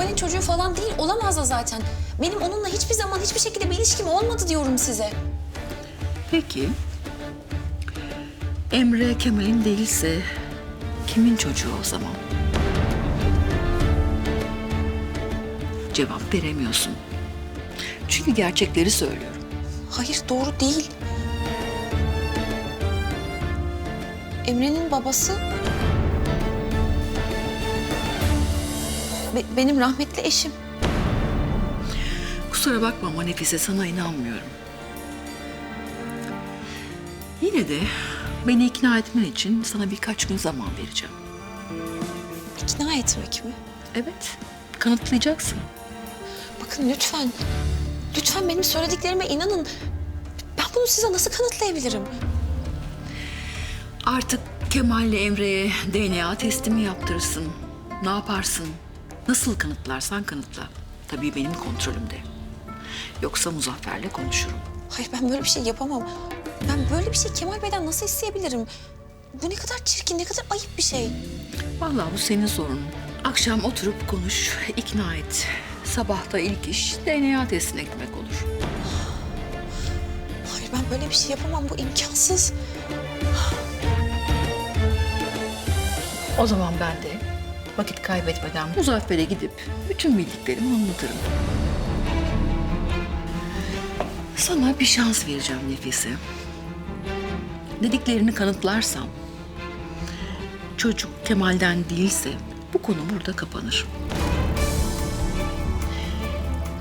Kemal'in çocuğu falan değil. Olamaz da zaten. Benim onunla hiçbir zaman hiçbir şekilde bir ilişkim olmadı diyorum size. Peki. Emre Kemal'in değilse kimin çocuğu o zaman? Cevap veremiyorsun. Çünkü gerçekleri söylüyorum. Hayır doğru değil. Emre'nin babası... Be- benim rahmetli eşim. Kusura bakma ama Nefise sana inanmıyorum. Yine de beni ikna etmen için sana birkaç gün zaman vereceğim. İkna etmek mi? Evet, kanıtlayacaksın. Bakın lütfen. Lütfen benim söylediklerime inanın. Ben bunu size nasıl kanıtlayabilirim? Artık Kemal'le Emre'ye DNA testi mi yaptırırsın? Ne yaparsın? Nasıl kanıtlarsan kanıtla. Tabii benim kontrolümde. Yoksa Muzaffer'le konuşurum. Hayır ben böyle bir şey yapamam. Ben böyle bir şey Kemal Bey'den nasıl isteyebilirim? Bu ne kadar çirkin, ne kadar ayıp bir şey. Vallahi bu senin sorunun. Akşam oturup konuş, ikna et. Sabah da ilk iş DNA testine gitmek olur. Hayır ben böyle bir şey yapamam. Bu imkansız. O zaman ben de vakit kaybetmeden Muzaffer'e gidip bütün bildiklerimi anlatırım. Sana bir şans vereceğim Nefise. Dediklerini kanıtlarsam, çocuk Kemal'den değilse bu konu burada kapanır.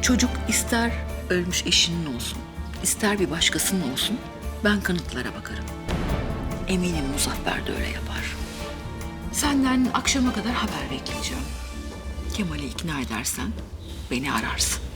Çocuk ister ölmüş eşinin olsun, ister bir başkasının olsun, ben kanıtlara bakarım. Eminim Muzaffer de öyle yapar. Senden akşama kadar haber bekleyeceğim. Kemal'i ikna edersen beni ararsın.